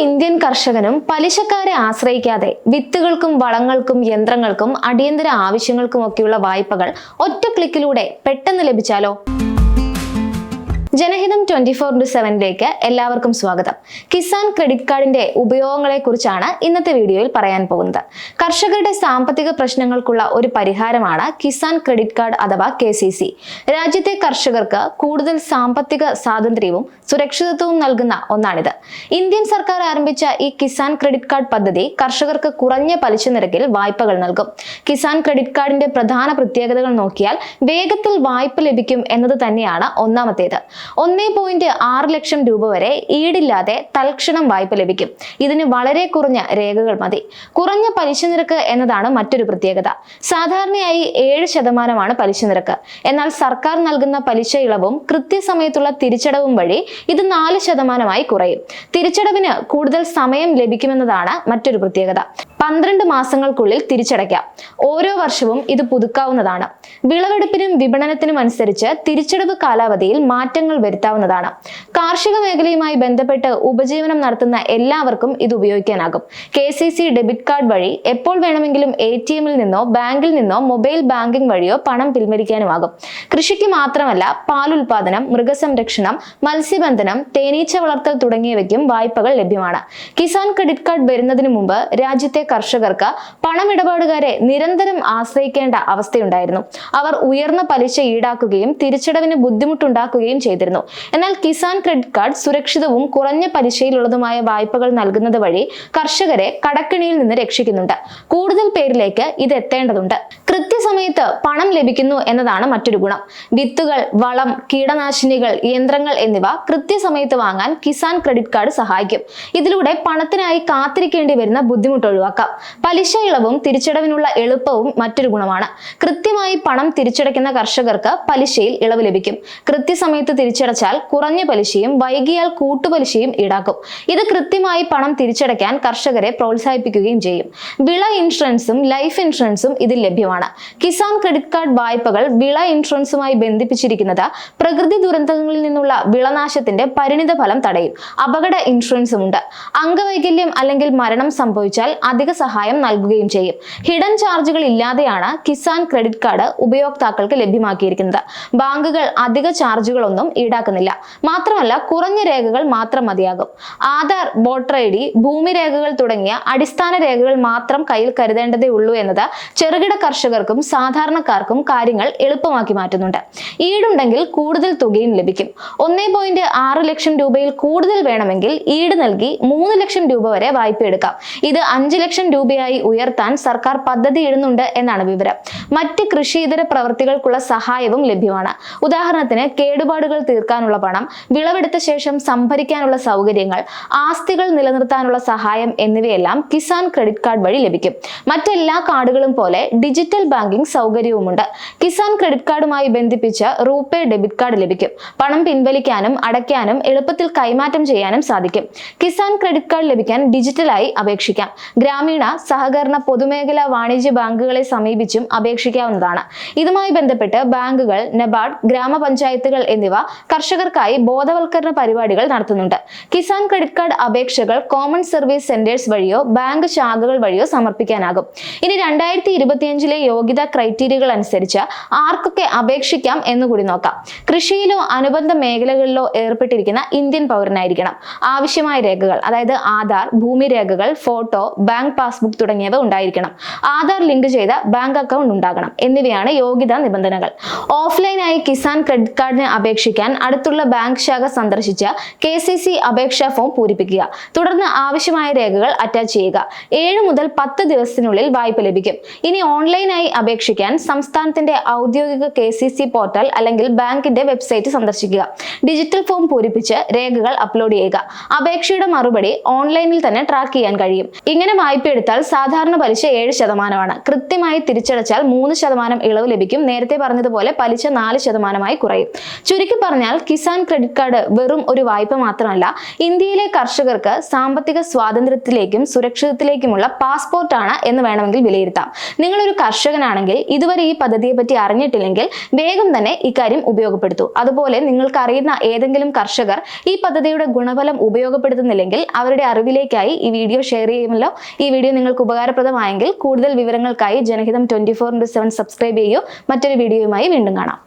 Indian കർഷകനും പലിശക്കാരെ ആശ്രയിക്കാതെ വിത്തുകൾക്കും വളങ്ങൾക്കും യന്ത്രങ്ങൾക്കും അടിയന്തര ആവശ്യങ്ങൾക്കുമൊക്കെയുള്ള വായ്പകൾ ഒറ്റ ക്ലിക്കിലൂടെ പെട്ടെന്ന് ലഭിച്ചാലോ? ജനഹിതം ട്വന്റി ഫോർ ഇന്റു സെവനിലേക്ക് എല്ലാവർക്കും സ്വാഗതം. കിസാൻ ക്രെഡിറ്റ് കാർഡിന്റെ ഉപയോഗങ്ങളെ കുറിച്ചാണ് ഇന്നത്തെ വീഡിയോയിൽ പറയാൻ പോകുന്നത്. കർഷകരുടെ സാമ്പത്തിക പ്രശ്നങ്ങൾക്കുള്ള ഒരു പരിഹാരമാണ് കിസാൻ ക്രെഡിറ്റ് കാർഡ് അഥവാ കെ രാജ്യത്തെ കർഷകർക്ക് കൂടുതൽ സാമ്പത്തിക സ്വാതന്ത്ര്യവും സുരക്ഷിതത്വവും നൽകുന്ന ഒന്നാണിത്. ഇന്ത്യൻ സർക്കാർ ആരംഭിച്ച ഈ കിസാൻ ക്രെഡിറ്റ് കാർഡ് പദ്ധതി കർഷകർക്ക് കുറഞ്ഞ പലിശ നിരക്കിൽ വായ്പകൾ നൽകും. കിസാൻ ക്രെഡിറ്റ് കാർഡിന്റെ പ്രധാന പ്രത്യേകതകൾ നോക്കിയാൽ വേഗത്തിൽ വായ്പ ലഭിക്കും എന്നത് തന്നെയാണ് ഒന്നാമത്തേത്. ഒന്നേ പോയിന്റ് ആറ് ലക്ഷം രൂപ വരെ ഈടില്ലാതെ തൽക്ഷണം വായ്പ ലഭിക്കും. ഇതിന് വളരെ കുറഞ്ഞ രേഖകൾ മതി. കുറഞ്ഞ പലിശ നിരക്ക് എന്നതാണ് മറ്റൊരു പ്രത്യേകത. സാധാരണയായി ഏഴ് ശതമാനമാണ് പലിശ നിരക്ക്. എന്നാൽ സർക്കാർ നൽകുന്ന പലിശ ഇളവും കൃത്യസമയത്തുള്ള തിരിച്ചടവും വഴി ഇത് നാല് ശതമാനമായി കുറയും. തിരിച്ചടവിന് കൂടുതൽ സമയം ലഭിക്കുമെന്നതാണ് മറ്റൊരു പ്രത്യേകത. പന്ത്രണ്ട് മാസങ്ങൾക്കുള്ളിൽ തിരിച്ചടയ്ക്കാം. ഓരോ വർഷവും ഇത് പുതുക്കാവുന്നതാണ്. വിളവെടുപ്പിനും വിപണനത്തിനും അനുസരിച്ച് തിരിച്ചടവ് കാലാവധിയിൽ മാറ്റങ്ങൾ വരുത്താവുന്നതാണ്. കാർഷിക മേഖലയുമായി ബന്ധപ്പെട്ട് ഉപജീവനം നടത്തുന്ന എല്ലാവർക്കും ഇത് ഉപയോഗിക്കാനാകും. K C C debit card വഴി എപ്പോൾ വേണമെങ്കിലും എ ടി എമ്മിൽ നിന്നോ ബാങ്കിൽ നിന്നോ മൊബൈൽ ബാങ്കിംഗ് വഴിയോ പണം പിൻവലിക്കാനുമാകും. കൃഷിക്ക് മാത്രമല്ല പാൽ പാലുൽപാദനം മൃഗസംരക്ഷണം മത്സ്യബന്ധനം തേനീച്ച വളർത്തൽ തുടങ്ങിയവയ്ക്കും വായ്പകൾ ലഭ്യമാണ്. കിസാൻ ക്രെഡിറ്റ് കാർഡ് വരുന്നതിന് മുമ്പ് രാജ്യത്തെ കർഷകർക്ക് പണമിടപാടുകാരെ നിരന്തരം ആശ്രയിക്കേണ്ട അവസ്ഥയുണ്ടായിരുന്നു. അവർ ഉയർന്ന പലിശ ഈടാക്കുകയും തിരിച്ചടവിന് ബുദ്ധിമുട്ടുണ്ടാക്കുകയും ചെയ്തിരുന്നു. എന്നാൽ കിസാൻ ക്രെഡിറ്റ് കാർഡ് സുരക്ഷിതവും കുറഞ്ഞ പലിശയിലുള്ളതുമായ വായ്പകൾ നൽകുന്നത് വഴി കർഷകരെ കടക്കിണിയിൽ നിന്ന് രക്ഷിക്കുന്നുണ്ട്. കൂടുതൽ പേരിലേക്ക് ഇത് എത്തേണ്ടതുണ്ട്. കൃത്യസമയത്ത് പണം ലഭിക്കുന്നു എന്നതാണ് മറ്റൊരു ഗുണം. വിത്തുകൾ വളം കീടനാശിനികൾ യന്ത്രങ്ങൾ എന്നിവ കൃത്യസമയത്ത് വാങ്ങാൻ കിസാൻ ക്രെഡിറ്റ് കാർഡ് സഹായിക്കും. ഇതിലൂടെ പണത്തിനായി കാത്തിരിക്കേണ്ടി വരുന്ന ബുദ്ധിമുട്ട് ഒഴിവാക്കാം. പലിശ ഇളവും തിരിച്ചടവിനുള്ള എളുപ്പവും മറ്റൊരു ഗുണമാണ്. കൃത്യമായി പണം തിരിച്ചടയ്ക്കുന്ന കർഷകർക്ക് പലിശയിൽ ഇളവ് ലഭിക്കും. കൃത്യസമയത്ത് തിരിച്ചടച്ചാൽ കുറഞ്ഞ പലിശയും വൈകിയാൽ കൂട്ടുപലിശയും ഈടാക്കും. ഇത് കൃത്യമായി പണം തിരിച്ചടയ്ക്കാൻ കർഷകരെ പ്രോത്സാഹിപ്പിക്കുകയും ചെയ്യും. വിള ഇൻഷുറൻസും ലൈഫ് ഇൻഷുറൻസും ഇതിൽ ലഭ്യമാണ്. കിസാൻ ക്രെഡിറ്റ് കാർഡ് വായ്പകൾ വിള ഇൻഷുറൻസുമായി ബന്ധിപ്പിച്ചിരിക്കുന്നത് പ്രകൃതി ദുരന്തങ്ങളിൽ നിന്നുള്ള വിളനാശത്തിന്റെ പരിണിത ഫലം തടയും. അപകട ഇൻഷുറൻസും ഉണ്ട് അംഗവൈകല്യം അല്ലെങ്കിൽ മരണം സംഭവിച്ചാൽ അധിക സഹായം നൽകുകയും ചെയ്യും. ഹിഡൻ ചാർജുകൾ ഇല്ലാതെയാണ് കിസാൻ ക്രെഡിറ്റ് കാർഡ് ഉപയോക്താക്കൾക്ക് ലഭ്യമാക്കിയിരിക്കുന്നത്. ബാങ്കുകൾ അധിക ചാർജുകളൊന്നും ഈടാക്കുന്നില്ല. മാത്രമല്ല കുറഞ്ഞ രേഖകൾ മാത്രം മതിയാകും. ആധാർ വോട്ടർ ഐ ഡി ഭൂമി രേഖകൾ തുടങ്ങിയ അടിസ്ഥാന രേഖകൾ മാത്രം കയ്യിൽ കരുതേണ്ടതേ ഉള്ളൂ എന്നത് ചെറുകിട കർഷകർക്കും സാധാരണക്കാർക്കും കാര്യങ്ങൾ എളുപ്പമാക്കി മാറ്റുന്നുണ്ട്. ഈടുണ്ടെങ്കിൽ കൂടുതൽ തുകയും ലഭിക്കും. ഒന്നേ പോയിന്റ് ആറ് ലക്ഷം രൂപയിൽ കൂടുതൽ വേണമെങ്കിൽ ഈട് നൽകി മൂന്ന് ലക്ഷം രൂപ വരെ വായ്പ എടുക്കാം ഇത് അഞ്ച് ലക്ഷം രൂപയായി ഉയർത്താൻ സർക്കാർ പദ്ധതി ഇടുന്നുണ്ട് എന്നാണ് വിവരം. മറ്റ് കൃഷിയിതര പ്രവർത്തികൾക്കുള്ള സഹായവും ലഭ്യമാണ്. ഉദാഹരണത്തിന് കേടുപാടുകൾ തീർക്കാനുള്ള പണം വിളവെടുത്ത ശേഷം സംഭരിക്കാനുള്ള സൗകര്യങ്ങൾ ആസ്തികൾ നിലനിർത്താനുള്ള സഹായം എന്നിവയെല്ലാം കിസാൻ ക്രെഡിറ്റ് കാർഡ് വഴി ലഭിക്കും. മറ്റെല്ലാ കാർഡുകളും പോലെ ഡിജിറ്റൽ ബാങ്കിംഗ് സൗകര്യവുമുണ്ട്. കിസാൻ ക്രെഡിറ്റ് കാർഡുമായി ബന്ധിപ്പിച്ച് റൂപേ ഡെബിറ്റ് കാർഡ് ലഭിക്കും. പണം പിൻവലിക്കാനും അടയ്ക്കാനും എളുപ്പത്തിൽ കൈമാറ്റം ചെയ്യാനും സാധിക്കും. കിസാൻ ക്രെഡിറ്റ് കാർഡ് ലഭിക്കാൻ ഡിജിറ്റലായി അപേക്ഷിക്കാം. സഹകരണ പൊതുമേഖലാ വാണിജ്യ ബാങ്കുകളെ സമീപിച്ചും അപേക്ഷിക്കാവുന്നതാണ്. ഇതുമായി ബന്ധപ്പെട്ട് ബാങ്കുകൾ നബാർഡ് ഗ്രാമപഞ്ചായത്തുകൾ എന്നിവ കർഷകർക്കായി ബോധവൽക്കരണ പരിപാടികൾ നടത്തുന്നുണ്ട്. കിസാൻ ക്രെഡിറ്റ് കാർഡ് അപേക്ഷകൾ കോമൺ സർവീസ് സെന്റേഴ്സ് വഴിയോ ബാങ്ക് ശാഖകൾ വഴിയോ സമർപ്പിക്കാനാകും. ഇനി രണ്ടായിരത്തി ഇരുപത്തിയഞ്ചിലെ യോഗ്യതാ ക്രൈറ്റീരിയകൾ അനുസരിച്ച് ആർക്കൊക്കെ അപേക്ഷിക്കാം എന്നുകൂടി നോക്കാം. കൃഷിയിലോ അനുബന്ധ മേഖലകളിലോ ഏർപ്പെട്ടിരിക്കുന്ന ഇന്ത്യൻ പൗരനായിരിക്കണം. ആവശ്യമായ രേഖകൾ അതായത് ആധാർ ഭൂമി രേഖകൾ ഫോട്ടോ ബാങ്ക് പാസ്ബുക്ക് തുടങ്ങിയവ ഉണ്ടായിരിക്കണം. ആധാർ ലിങ്ക് ചെയ്ത ബാങ്ക് അക്കൗണ്ട് ഉണ്ടാകണം. എന്നിവയാണ് യോഗ്യതാ നിബന്ധനകൾ. ഓഫ്ലൈനായി കിസാൻ ക്രെഡിറ്റ് കാർഡിന് അപേക്ഷിക്കാൻ അടുത്തുള്ള ബാങ്ക് ശാഖ സന്ദർശിച്ച് കെ സി സി അപേക്ഷാ ഫോം പൂരിപ്പിക്കുക. തുടർന്ന് ആവശ്യമായ രേഖകൾ അറ്റാച്ച് ചെയ്യുക. ഏഴ് മുതൽ പത്ത് ദിവസത്തിനുള്ളിൽ വായ്പ ലഭിക്കും. ഇനി ഓൺലൈനായി അപേക്ഷിക്കാൻ സംസ്ഥാനത്തിന്റെ ഔദ്യോഗിക കെ സി സി പോർട്ടൽ അല്ലെങ്കിൽ ബാങ്കിന്റെ വെബ്സൈറ്റ് സന്ദർശിക്കുക. ഡിജിറ്റൽ ഫോം പൂരിപ്പിച്ച് രേഖകൾ അപ്ലോഡ് ചെയ്യുക. അപേക്ഷയുടെ മറുപടി ഓൺലൈനിൽ തന്നെ ട്രാക്ക് ചെയ്യാൻ കഴിയും. ഇങ്ങനെ വായ്പ എടുത്താൽ സാധാരണ പലിശ ഏഴ് ശതമാനമാണ്. കൃത്യമായി തിരിച്ചടച്ചാൽ മൂന്ന് ശതമാനം ഇളവ് ലഭിക്കും. നേരത്തെ പറഞ്ഞതുപോലെ പലിശ നാല് ശതമാനമായി കുറയും. ചുരുക്കി പറഞ്ഞാൽ കിസാൻ ക്രെഡിറ്റ് കാർഡ് വെറും ഒരു വായ്പ മാത്രമല്ല ഇന്ത്യയിലെ കർഷകർക്ക് സാമ്പത്തിക സ്വാതന്ത്ര്യത്തിലേക്കും സുരക്ഷിതത്തിലേക്കുമുള്ള പാസ്പോർട്ടാണ് എന്ന് വേണമെങ്കിൽ വിലയിരുത്താം. നിങ്ങളൊരു കർഷകനാണെങ്കിൽ ഇതുവരെ ഈ പദ്ധതിയെ പറ്റി അറിഞ്ഞിട്ടില്ലെങ്കിൽ വേഗം തന്നെ ഇക്കാര്യം ഉപയോഗപ്പെടുത്തൂ. അതുപോലെ നിങ്ങൾക്ക് അറിയുന്ന ഏതെങ്കിലും കർഷകർ ഈ പദ്ധതിയുടെ ഗുണഫലം ഉപയോഗപ്പെടുത്തുന്നില്ലെങ്കിൽ അവരുടെ അറിവിലേക്കായി ഈ വീഡിയോ ഷെയർ ചെയ്യുമല്ലോ. ഈ വീഡിയോ നിങ്ങൾക്ക് ഉപകാരപ്രദമായെങ്കിൽ കൂടുതൽ വിവരങ്ങൾക്കായി Janahitham twenty four into seven subscribe ചെയ്യൂ. മറ്റൊരു വീഡിയോയുമായി വീണ്ടും കാണാം.